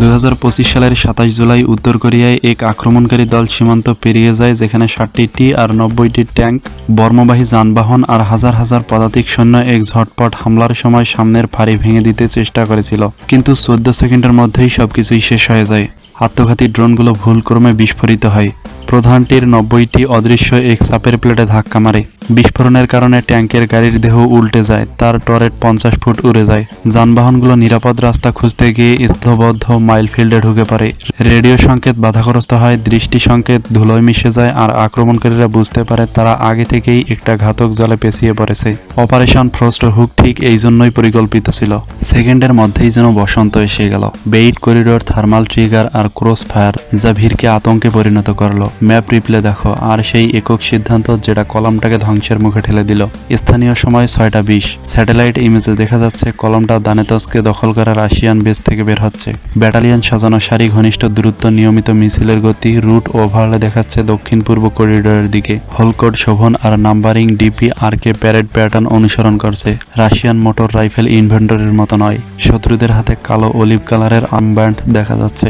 দু হাজার পঁচিশ সালের সাতাশ জুলাই উত্তর কোরিয়ায় এক আক্রমণকারী দল সীমান্ত পেরিয়ে যায়, যেখানে ষাটটি টি আর নব্বইটি ট্যাঙ্ক বর্মবাহী যানবাহন আর হাজার হাজার পদাতিক সৈন্য এক ঝটপট হামলার সময় সামনের ফাঁড়ি ভেঙে দিতে চেষ্টা করেছিল। কিন্তু চোদ্দ সেকেন্ডের মধ্যেই সবকিছুই শেষ হয়ে যায়। আত্মঘাতী ড্রোনগুলো ভুলক্রমে বিস্ফোরিত হয়। প্রধানটির নব্বইটি অদৃশ্য এক সাপের প্লেটে ধাক্কা মারে। বিস্ফোরণের কারণে ট্যাঙ্কের গাড়ির দেহ উল্টে যায়, তার টরেট পঞ্চাশ ফুট উড়ে যায়। যানবাহনগুলো নিরাপদ রাস্তা খুঁজতে গিয়ে স্থবদ্ধ মাইলফিল্ডে ঢুকে পড়ে। রেডিও সংকেত বাধাগ্রস্ত হয়, দৃষ্টি সংকেত ধুলোয় মিশে যায়, আর আক্রমণকারীরা বুঝতে পারে তারা আগে থেকেই একটা ঘাতক জলে পেঁচিয়ে পড়েছে। অপারেশন ফ্রস্ট হুক ঠিক এই জন্যই পরিকল্পিত ছিল। সেকেন্ডের মধ্যেই যেন বসন্ত এসে গেল। বেইট করিডোর, থার্মাল ট্রিগার, আর ক্রস ফায়ার যা ভিড়কে আতঙ্কে পরিণত করল। ম্যাপ রিপ্লে দেখো, আর সেই একক সিদ্ধান্ত যেটা কলমটাকে ধ্বংসের মুখে ঠেলে দিল। স্থানীয় সময় ছয়টা বিশ। স্যাটেলাইট ইমেজে দেখা যাচ্ছে, কলমটা দানেতসকে দখল করা রাশিয়ান বেস থেকে বের হচ্ছে। ব্যাটালিয়ন সাজানো সারি ঘনিষ্ঠ দূরত্ব নিয়মিত মিছিলের গতি রুট ওভারলে দেখাচ্ছে দক্ষিণ পূর্ব করিডোরের দিকে। হোলকোড, শোভন আর নাম্বারিং ডিপি আর কে প্যারেড প্যাটার্ন অনুসরণ করছে। রাশিয়ান মোটর রাইফেল ইনভেন্টরির মতো নয়। শত্রুদের হাতে কালো অলিভ কালারের আর্মব্যান্ড দেখা যাচ্ছে।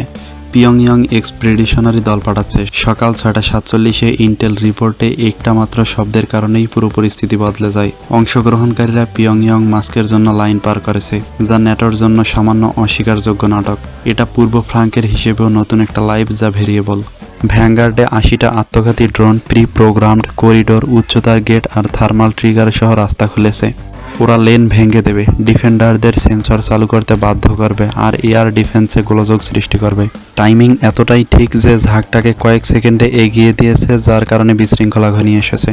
পিয়ংইয়ং এক্সপ্রেডিশনারি দল পাঠাচ্ছে। সকাল ছয়টা সাতচল্লিশে ইন্টেল রিপোর্টে একটা মাত্র শব্দের কারণেই পুরো পরিস্থিতি বদলে যায়। অংশগ্রহণকারীরা পিয়ংইয়ং মাস্কের জন্য লাইন পার করেছে, যা নেটোর জন্য সামান্য অস্বীকারযোগ্য নাটক। এটা পূর্ব ফ্রাঙ্কের হিসেবেও নতুন একটা লাইভ যা ভেরিয়েবল। ভ্যাঙ্গার্ডে আশিটা আত্মঘাতী ড্রোন প্রি প্রোগ্রামড করিডোর, উচ্চতার গেট আর থার্মাল ট্রিগার সহ রাস্তা খুলেছে। ওরা লেন ভেঙে দেবে। ডিফেন্ডারদের সেন্সর চালু করতে বাধ্য করবে আর এয়ার ডিফেন্সে গোলযোগ সৃষ্টি করবে। টাইমিং এতটাই ঠিক যে ঝাঁকটাকে কয়েক সেকেন্ডে এগিয়ে দিয়েছে, যার কারণে বিশৃঙ্খলা ঘনিয়ে এসেছে।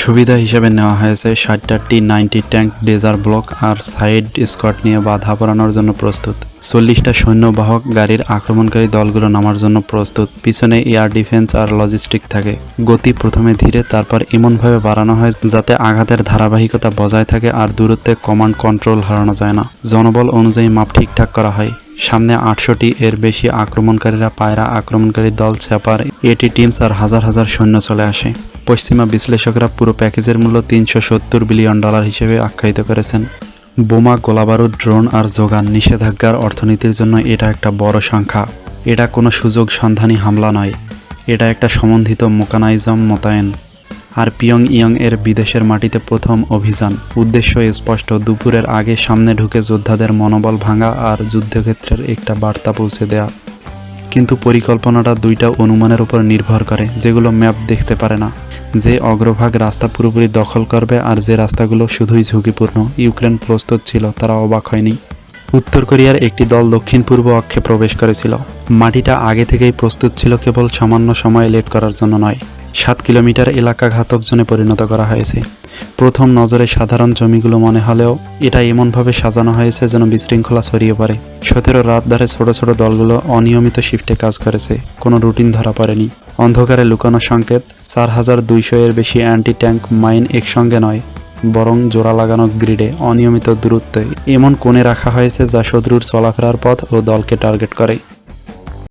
সুবিধা হিসেবে নেওয়া হয়েছে ষাটটা T ninety tank dozer block আর সাইড স্কট নিয়ে বাধা পড়ানোর জন্য প্রস্তুত। চল্লিশটা সৈন্যবাহক গাড়ির আক্রমণকারী দলগুলো নামার জন্য প্রস্তুত। পিছনে এয়ার ডিফেন্স আর লজিস্টিক থাকে। গতি প্রথমে ধীরে, তারপর এমনভাবে বাড়ানো হয় যাতে আঘাতের ধারাবাহিকতা বজায় থাকে আর দূরত্বে কমান্ড কন্ট্রোল হারানো যায় না। জনবল অনুযায়ী মাপ ঠিকঠাক করা হয়। সামনে আটশোটি এর বেশি আক্রমণকারীরা পায়রা আক্রমণকারী দল চেপার এটি টিমস আর হাজার হাজার সৈন্য চলে আসে। পশ্চিমা বিশ্লেষকরা পুরো প্যাকেজের মূল্য তিনশো সত্তর বিলিয়ন ডলার হিসেবে আখ্যায়িত করেছেন। বোমা, গোলাবারুদ, ড্রোন আর যোগান নিষেধাজ্ঞার অর্থনীতির জন্য এটা একটা বড় সংখ্যা এটা কোনো সুযোগ সন্ধানী হামলা নয়। এটা একটা সমন্বিত মোকানাইজম মোতায়েন। আর পিয়ং ইয়ং এর বিদেশের মাটিতে প্রথম অভিযান। উদ্দেশ্য স্পষ্ট, দুপুরের আগে সামনে ঢুকে যোদ্ধাদের মনোবল ভাঙা আর যুদ্ধক্ষেত্রের একটা বার্তা পৌঁছে দেয়া। কিন্তু পরিকল্পনাটা দুইটা অনুমানের উপর নির্ভর করে, যেগুলো ম্যাপ দেখতে পারে না। যে অগ্রভাগ রাস্তা পুরোপুরি দখল করবে আর যে রাস্তাগুলো শুধুই ঝুঁকিপূর্ণ, ইউক্রেন প্রস্তুত ছিল, তারা অবাক হয়নি। উত্তর কোরিয়ার একটি দল দক্ষিণ পূর্ব অক্ষে প্রবেশ করেছিল। মাটিটা আগে থেকেই প্রস্তুত ছিল কেবল সামান্য সময় লেট করার জন্য নয়। সাত কিলোমিটার এলাকা ঘাতক জোনে পরিণত করা হয়েছে। প্রথম নজরে সাধারণ জমিগুলো মনে হলেও এটা এমনভাবে সাজানো হয়েছে যেন বিশৃঙ্খলা ছড়িয়ে পড়ে। সতেরো রাত ধরে ছোট ছোট দলগুলো অনিয়মিত শিফটে কাজ করেছে, কোনো রুটিন ধরা পড়েনি। অন্ধকারে লুকানো সংকেত, চার হাজার দুইশো এর বেশি অ্যান্টি ট্যাঙ্ক মাইন একসঙ্গে নয়, বরং জোড়া লাগানো গ্রিডে অনিয়মিত দূরত্বে। এমন কোণে রাখা হয়েছে যা শত্রুর চলাফেরার পথ ও দলকে টার্গেট করে।